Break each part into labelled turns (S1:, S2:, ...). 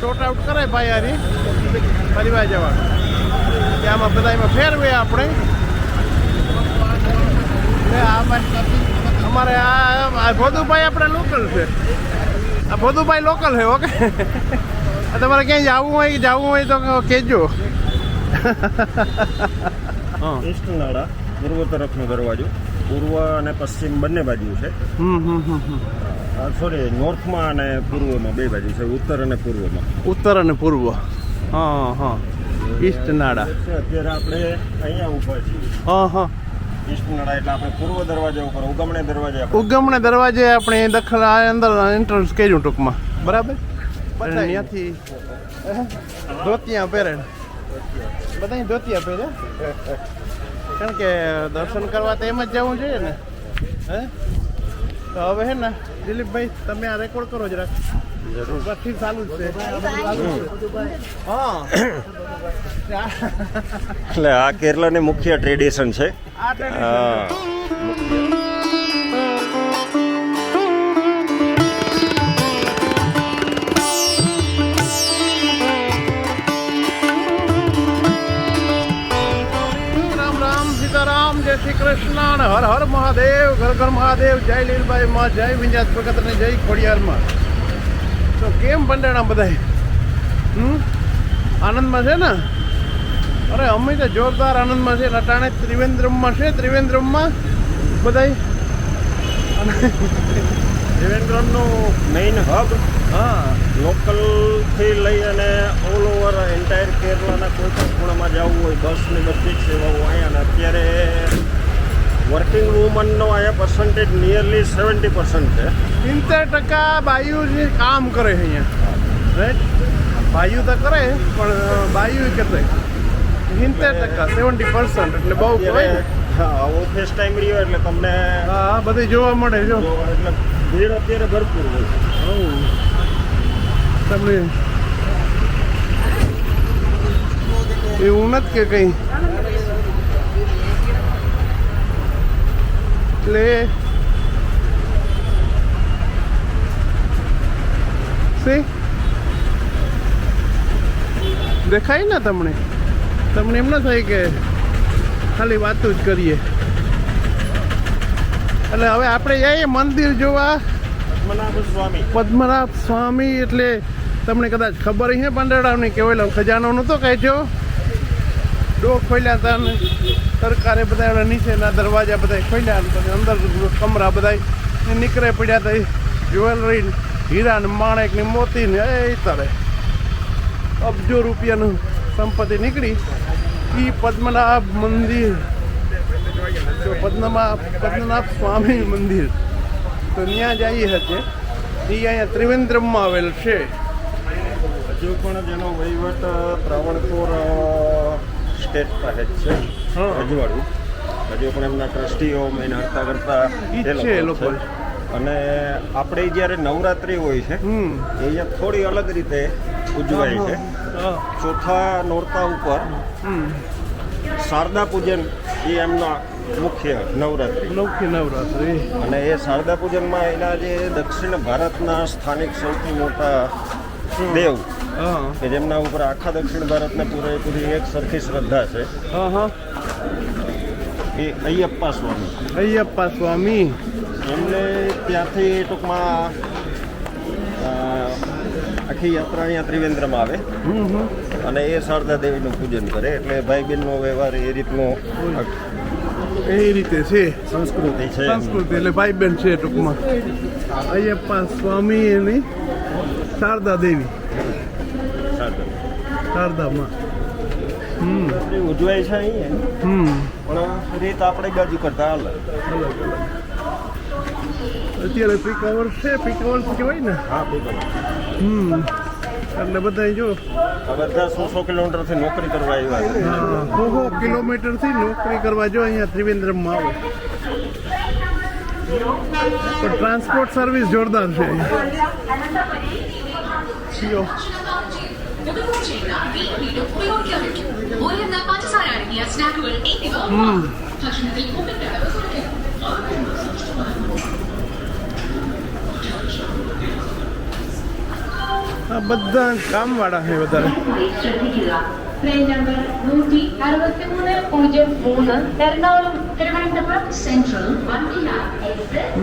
S1: Sort out કરે ભાઈ હારી પરિવાર જવાનું કે આમાં બધા એમાં ફેરવે આપણે અમારે આ આ ભોદુભાઈ આપણે લોકલ છે. આ ભોદુભાઈ લોકલ છે ઓકે? તમારે ક્યાંય જવું હોય જવું હોય તો કહેજો. હા.
S2: ઈસ્ટ નાળા પૂર્વ તરફનો દરવાજો. પૂર્વ અને પશ્ચિમ બંને બાજુ છે.
S1: હમ હમ હમ હમ.
S2: સોરી નોર્થમાં અને પૂર્વમાં બે બાજુ છે ઉત્તર અને પૂર્વમાં.
S1: ઉત્તર અને પૂર્વ. હા હા. ઈસ્ટ નાડા.
S2: અત્યારે આપણે અહીંયા ઉપર છીએ.
S1: હા હા.
S2: ઈસ્ટ એટલે આપણે પૂર્વ દરવાજા ઉપર ઉગમણે દરવાજે
S1: ઉગમણે દરવાજે આપણે દખલ આ અંદર એન્ટ્રન્સ કર્યું ટૂંકમાં. બરાબર? ત્યાંથી ધોતિયા પહેરે. બધા ધોતિયા પહેરે કારણ કે દર્શન કરવા તો એમ જ જવું જોઈએ ને. હે? તો હવે હે ને દિલીપભાઈ તમે આ રેકોર્ડ કરો જરાક.
S2: જરૂર.
S1: પછી ચાલુ જ છે. હા.
S2: એટલે આ કેરલાની મુખ્ય ટ્રેડિશન છે.
S1: આ શ્રી કૃષ્ણ હર હર મહાદેવ, ઘર ઘર મહાદેવ, જય લીલભાઈ માં, જય વિંજાત ભગત અને જય ખોડિયારમાં તો કેમ બંડાણા બધા હમ? આનંદમાં છે ને? અરે અમે તો જોરદાર આનંદમાં છે અટાણે ત્રિવેન્દ્રમમાં છે, ત્રિવેન્દ્રમમાં બધા અને
S2: ત્રિવેન્દ્રમનું મેઇન હબ
S1: હા.
S2: લોકલથી લઈ અને ઓલ ઓવર એન્ટાયર કેરલાના કોઈ પણ ખૂણામાં જવું હોય બસની બધી જ સેવાઓ અહીંયા અને અત્યારે વર્કિંગ વુમનનો અહીંયા પર્સન્ટેજ નિયરલી સેવન્ટી પર્સન્ટ છે.
S1: સિત્તેર ટકા બાયુ જે કામ કરે છે અહીંયા. રાઈટ બાયુ તો કરે પણ બાયુ કરે સિત્તેર ટકા સેવન્ટી પર્સન્ટ એટલે બહુ કહેવાય
S2: હા ઓફિસ ટાઈમ રહ્યો એટલે તમને
S1: હા બધું જોવા મળે જો.
S2: એટલે ભીડ અત્યારે ભરપૂર હોય
S1: તમને એવું નથી કે કઈ? એટલે See? દેખાય ને તમને? તમને એમ ના થાય કે ખાલી વાતો જ કરીએ. એટલે હવે આપણે જઈએ મંદિર જોવા.
S2: પદ્મનાભ સ્વામી.
S1: પદ્મનાભ સ્વામી એટલે તમને કદાચ ખબર છે પાંડરાવની કે ઓલો ખજાનો નહોતો કહેજો ડો ખોલ્યા હતા ને સરકારે બધા એના નીચેના દરવાજા બધા ખોલ્યા ને અંદર કમરા બધા નીકળે પડ્યા હતા જ્વેલરી, હીરા ને માણેક ને મોતી ને એ તારે. અબજો રૂપિયાનું સંપત્તિ નીકળી. એ પદ્મનાભ મંદિર. પદ્મનાભ પદ્મનાભ સ્વામી મંદિર. તો ત્યાં જઈએ હશે. એ અહીંયા ત્રિવેન્દ્રમમાં આવેલ છે.
S2: હજુ પણ જેનો વહીવટ ત્રાવણકોર સ્ટેટ પાસે જ છે. રજવાડું. હજુ પણ એમના ટ્રસ્ટીઓ મેન હરતા કરતા
S1: છે એ લોકો.
S2: અને આપણે જ્યારે નવરાત્રિ હોય છે એ થોડી અલગ રીતે ઉજવાય છે. ચોથા નોરતા ઉપર શારદા પૂજન એ એમના મુખ્ય નવરાત્રિ.
S1: મુખ્ય નવરાત્રી.
S2: અને એ શારદા પૂજનમાં એના જે દક્ષિણ ભારતના સ્થાનિક સૌથી મોટા દેવ કે જેમના ઉપર આખા દક્ષિણ ભારતને પૂરેપૂરી એક સરખી શ્રદ્ધા છે.
S1: હા હા.
S2: એ અયપ્પા સ્વામી.
S1: અયપ્પા સ્વામી.
S2: એમને ત્યાંથી ટૂંકમાં આખી યાત્રા અહીંયા ત્રિવેન્દ્રમાં આવે. અને એ શારદા દેવીનું પૂજન કરે. એટલે ભાઈ બહેનનો વ્યવહાર એ રીતનો
S1: એ રીતે છે.
S2: સંસ્કૃતિ છે
S1: સંસ્કૃતિ એટલે ભાઈ બહેન છે ટૂંકમાં. અયપ્પા સ્વામી એની શારદા દેવી. શારદામાં. હમ.
S2: ઉજવાય છે અહીંયા.
S1: હમ.
S2: પણ રીત આપણે બાજુ કરતા અલગ
S1: અલગ અલગ. અત્યારે પીક અવર્સ છે પીક અવર્સ કહેવાય ને?
S2: હા બિલકુલ
S1: હમ. એટલે બધા જો.
S2: આ બધા સો સો કિલોમીટરથી નોકરી કરવા આવ્યા છે.
S1: હા સો કિલોમીટર કિલોમીટરથી નોકરી કરવા જો અહીંયા ત્રિવેન્દ્રમમાં આવે. તો ટ્રાન્સપોર્ટ સર્વિસ જોરદાર છે યો. આ બધા કામવાળા છે વધારે
S3: ശ്രദ്ധിക്കുക ട്രെയിൻ നമ്പർ നൂറ്റി അറുപത്തി മൂന്ന് പൂജ്യം മൂന്ന് എറണാകുളം തിരുവനന്തപുരം സെൻട്രൽ വണ്ടില എക്സ്പ്രസ്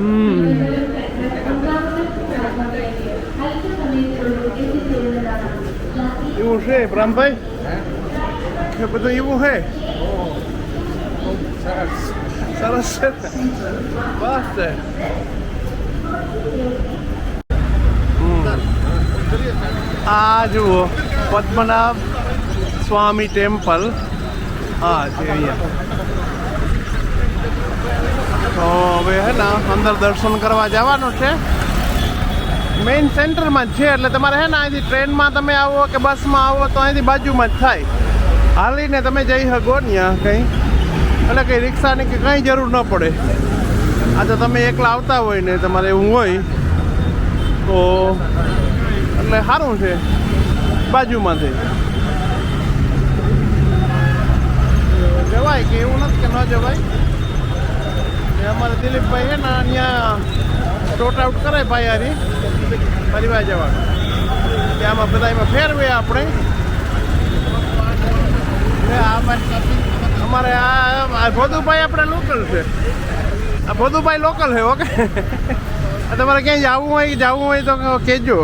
S3: അല്പസമയത്തിനുള്ളിൽ എത്തിച്ചേരുന്നതാണ്
S1: Его же, брамбай? Я буду его э. же. Сарасета. Баста. આ જુઓ પદ્મનાભ સ્વામી ટેમ્પલ હા છે અહીંયા તો હવે હે ને અંદર દર્શન કરવા જવાનું છે મેઇન સેન્ટરમાં જ છે, એટલે તમારે હે ને અહીંથી ટ્રેનમાં તમે આવો કે બસમાં આવો તો અહીંથી બાજુમાં જ થાય. હાલીને તમે જઈ શકો ત્યાં કંઈ. એટલે કંઈ રિક્ષાની કે કંઈ જરૂર ન પડે. આ તો તમે એકલા આવતા હોય ને તમારે એવું હોય, તો એટલે સારું છે. બાજુમાંથી જવાય કે એવું નથી કે ન જવાય? અમારે દિલીપભાઈ છે ને અહીંયા શોર્ટ આઉટ કરે ભાઈ હારી પરિવાર જવાનું. કે બધા એમાં ફેરવે આપણે. અમારે આ ભોદુભાઈ આપણે લોકલ છે. આ ભોદુભાઈ લોકલ છે, ઓકે? તમારે ક્યાંય જવું હોય જવું હોય તો કહેજો.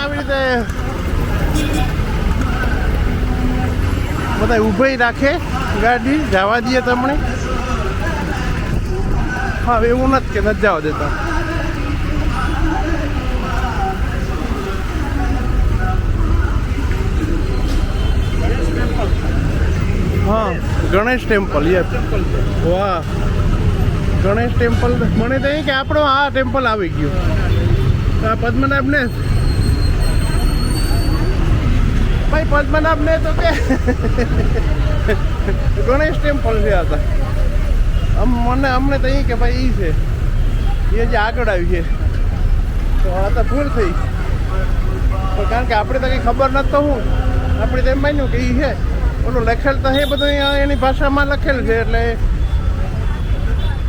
S1: આવી રીતે બધા ઊભી રાખે ગાડી, જવા દઈએ તમને. હા એવું નથી કે નથી જવા દેતા. હા, ગણેશ ટેમ્પલ, યસ. વાહ. ગણેશ ટેમ્પલ, મને તો કે આપણો આ ટેમ્પલ આવી ગયું. આ પદ્મનાભ ને. ભાઈ, પદ્મનાભ ને તો કે ગણેશ ટેમ્પલ છે આ આમ મને અમને તો એ કે ભાઈ એ છે. એ જે આગળ આવી છે. તો આ તો ભૂલ થઈ. કારણ કે આપણે તો કંઈ ખબર નથી તો હું. આપણે તો એમ માન્યું કે એ છે. ઓલું લખેલ તો એ બધું એની ભાષામાં લખેલ છે એટલે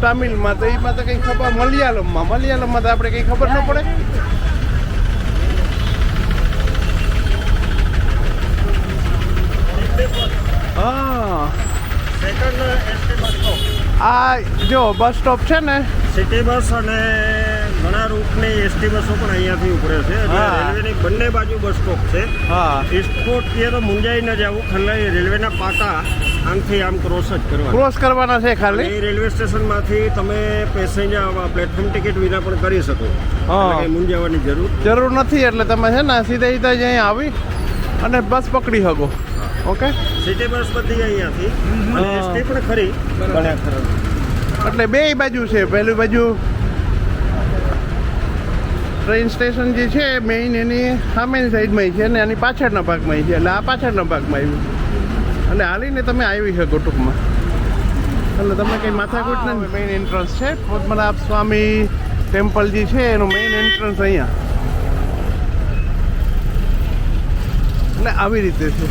S1: તામિલમાં તો એમાં તો કંઈ ખબર, મલયાલમમાં. મલયાલમમાં તો આપણે કંઈ ખબર ન પડે. હા. આ જો બસ સ્ટોપ છે ને
S2: સિટી બસ અને ઘણા રૂટની એસટી બસો પણ અહીંયાથી ઉપડે છે. રેલવેની બંને બાજુ બસ સ્ટોપ છે.
S1: હા.
S2: ઇસ્ટકોટ કે તો મુંજાઈ ન જવું ખાલી રેલવેના પાટા આમથી આમ ક્રોસ જ કરવા
S1: ક્રોસ કરવાના છે ખાલી?
S2: રેલવે સ્ટેશનમાંથી તમે પેસેન્જર પ્લેટફોર્મ ટિકિટ વિના પણ કરી શકો.
S1: હા.
S2: એટલે જરૂર.
S1: જરૂર નથી એટલે તમે છે ને સીધા સીધા જ અહીંયા આવી અને બસ પકડી શકો. ઓકે?
S2: સિટી બસ બધી અહીંયાથી. અને. એસટી પણ ખરા.
S1: એટલે બે બાજુ છે. પહેલી બાજુ ટ્રેન સ્ટેશન જે છે મેઇન એની સામેની સાઈડમાં છે અને એની પાછળના ભાગમાં છે. એટલે આ પાછળના ભાગમાં આવ્યું. એટલે હાલીને તમે આવી શકો ટૂંકમાં. એટલે તમને કંઈ માથાકૂટ નથી? મેઇન એન્ટ્રન્સ છે. પદ્મનાભ સ્વામી ટેમ્પલ જે છે એનું મેઇન એન્ટ્રન્સ અહીંયા. એટલે આવી રીતે છે.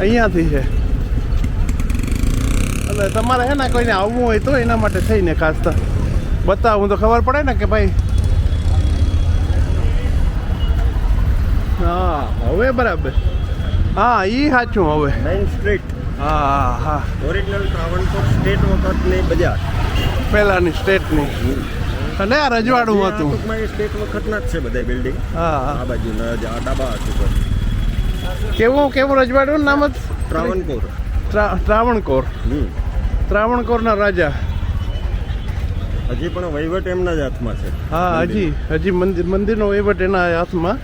S1: અહીંયાથી છે. એટલે તમારે હે ને કોઈને આવવું હોય તો એના માટે થઈને ખાસ તો બતાવું. તો ખબર પડે ને કે ભાઈ હા હવે બરાબર. હા એ સાચું હવે.
S2: મેઇન સ્ટ્રીટ
S1: હા હા
S2: ઓરિજિનલ ટ્રાવણકોટ સ્ટેટ વખતની બજાર.
S1: પહેલાની સ્ટેટની. અને આ રજવાડું હતું.
S2: સ્ટેટ વખતના જ છે બધા બિલ્ડિંગ
S1: હા
S2: આ બાજુ ડાબા હતું
S1: કેવું કેવું રજવાડું? નામ જ?
S2: ત્રાવણકોર.
S1: ત્રા- ત્રાવણકોર.
S2: હમ.
S1: ત્રાવણકોરના રાજા.
S2: હજી પણ વહીવટ એમના જ હાથમાં છે.
S1: હા હજી હજી મંદિર મંદિરનો વહીવટ એના હાથમાં.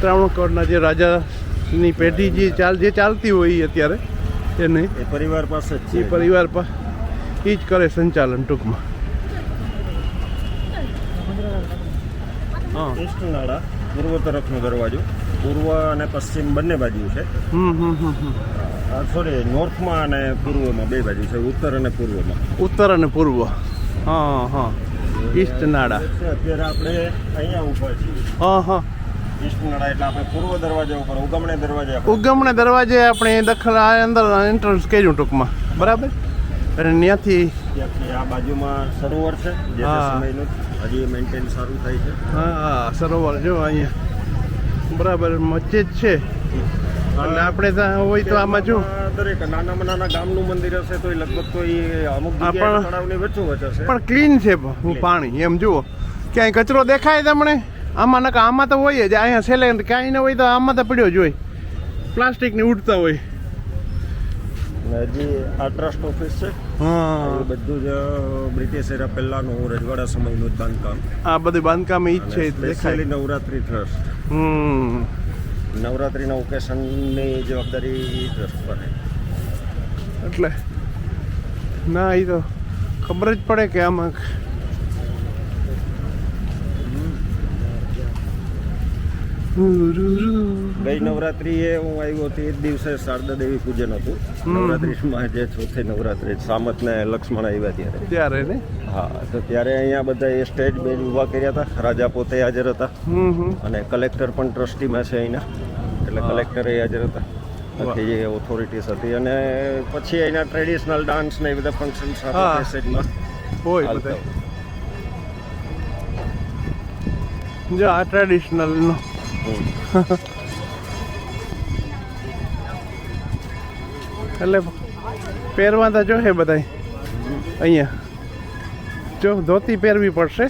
S1: ત્રાવણકોરના જે રાજાની પેઢી જે ચાલ જે ચાલતી હોય અત્યારે એને
S2: એ પરિવાર પાસે જ
S1: એ પરિવાર પર એ જ કરે સંચાલન ટૂંકમાં. હા.
S2: ઈસ્ટ નાળા પૂર્વ તરફનો દરવાજો. પૂર્વ અને પશ્ચિમ બંને બાજુ છે. સોરી નોર્થમાં અને પૂર્વમાં બે બાજુ છે ઉત્તર અને પૂર્વમાં.
S1: ઉત્તર અને પૂર્વ. હા હા. ઈસ્ટ
S2: નાડા અત્યારે આપણે અહીંયા ઊભા છીએ.
S1: હા હા.
S2: એટલે આપણે પૂર્વ દરવાજા ઉપર ઉગમણે દરવાજા
S1: ઉગમણે દરવાજે આપણે દખલ આ અંદર એન્ટ્રન્સ કર્યું ટૂંકમાં. બરાબર? અને ત્યાંથી
S2: ત્યાંથી આ બાજુમાં સરોવર છે જે. સમયનું. હજી મેન્ટેન સારું થાય છે.
S1: હા હા સરોવર જો અહીંયા બરાબર મસ્જિદ છે. અને આપણે ત્યાં હોય તો આમાં જો
S2: દરેક નાનામાં નાના ગામનું મંદિર હશે તો લગભગ તો એ અમુક
S1: તળાવની
S2: વચ્ચો
S1: પણ-
S2: તળાવની હશે.
S1: પણ ક્લીન છે પાણી એમ જુઓ. ક્યાંય કચરો દેખાય તમને? આમાં નકા આમાં તો હોય જ. અહીંયા છેલ્લે ક્યાંય ન હોય તો આમાં તો પડ્યો જ હોય. પ્લાસ્ટિકની ઉડતા હોય.
S2: હજી આ ટ્રસ્ટ ઓફિસ છે.
S1: હા.
S2: બધું જ બ્રિટિશ એરા પહેલાનું રજવાડા સમયનું જ બાંધકામ.
S1: આ બધું બાંધકામ ઈ જ છે એ
S2: સ્પેશિયલી નવરાત્રી ટ્રસ્ટ
S1: હમ.
S2: નવરાત્રીના ઓકેશનની જવાબદારી ટ્રસ્ટ પર
S1: એટલે ના એ તો ખબર જ પડે કે આમાં
S2: ગઈ નવરાત્રીએ હું આવ્યો તે જ દિવસે શારદા દેવી પૂજન હતું. નવરાત્રીમાં જે ચોથી નવરાત્રી સામત ને લક્ષ્મણ આવ્યા ત્યારે.
S1: ત્યારે ને?
S2: હા તો ત્યારે અહીંયા બધા એ સ્ટેજ બેન ઊભા કર્યા હતા રાજા પોતે હાજર હતા. અને કલેક્ટર પણ ટ્રસ્ટીમાં છે અહીંના એટલે કલેક્ટરે હાજર હતા. બાકી જે ઓથોરિટીઝ હતી. અને પછી અહીંના ટ્રેડિશનલ ડાન્સ ને એ બધા ફંક્શન. સાથે સેટમાં
S1: હોય બધા. જો આ ટ્રેડિશનલ નો. એટલે પહેરવા તો જોશે બધા અહીંયા. જો, ધોતી પહેરવી પડશે.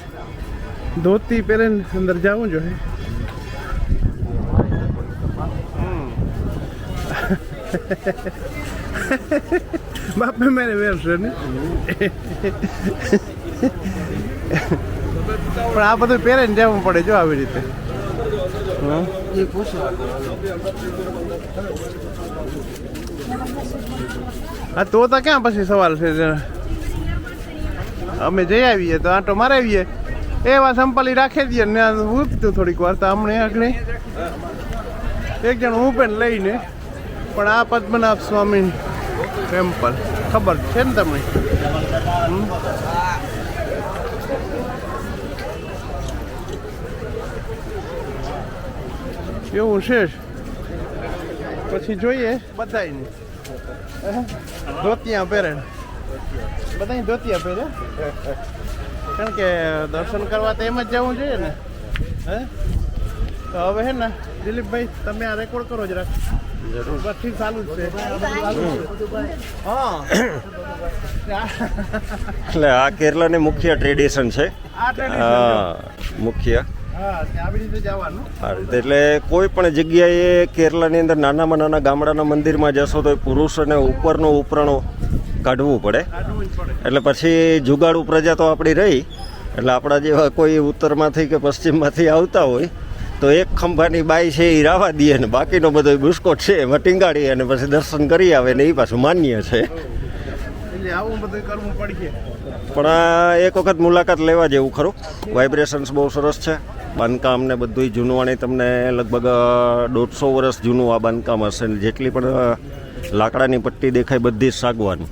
S1: ધોતી પહેરીને અંદર જવું જોઈએ બાપે મેરે વેરશે ને. પણ આ બધું પહેરીને જવું પડે જો આવી રીતે. હા, તો તો ક્યાં પછી સવાલ છે? અમે જઈ આવીએ, તો આંટો મારાવીએ એવા સંપલી રાખી દઈએ ને ઉગતું થોડીક વાર તો હમણાં આગળ. એક જણ હું પણ લઈને, પણ આ પદ્મનાભ સ્વામી ટેમ્પલ ખબર છે ને તમને? એવું છે. પછી જોઈએ. બધાયને. ધોતિયા પહેરે. બધાય ધોતિયા પહેરે? કારણ કે દર્શન કરવા તો એમ જ જવું જોઈએ ને. હે? તો હવે હે ને દિલીપભાઈ તમે આ રેકોર્ડ કરો જરાક પછી ચાલુ જ છે. હા.
S2: એટલે આ કેરળની મુખ્ય ટ્રેડિશન છે. મુખ્ય. એટલે કોઈ પણ જગ્યાએ કેરલાની અંદર નાનામાં નાના ગામડાના મંદિરમાં જશો તો એ પુરુષ અને ઉપરનો ઉપરણો કાઢવું પડે. એટલે પછી જુગાડુ પ્રજા તો આપણી રહી. એટલે આપણા જેવા કોઈ ઉત્તરમાંથી કે પશ્ચિમમાંથી આવતા હોય તો એક ખંભાની બાઈ છે એ રાવા દે ને બાકીનો બધો બુસ્કોટ છે એમાં ટીંગાડી અને પછી દર્શન કરી આવે ને એ પાછું માન્ય છે.
S1: એટલે આવું બધું કરવું પડશે.
S2: પણ આ એક વખત મુલાકાત લેવા જેવું ખરું. વાઇબ્રેશન્સ બહુ સરસ છે. બાંધકામ ને બધું જૂનવાણી તમને લગભગ દોઢસો વર્ષ જૂનું આ બાંધકામ હશે ને જેટલી પણ લાકડાની પટ્ટી દેખાય બધી જ સાગવાની.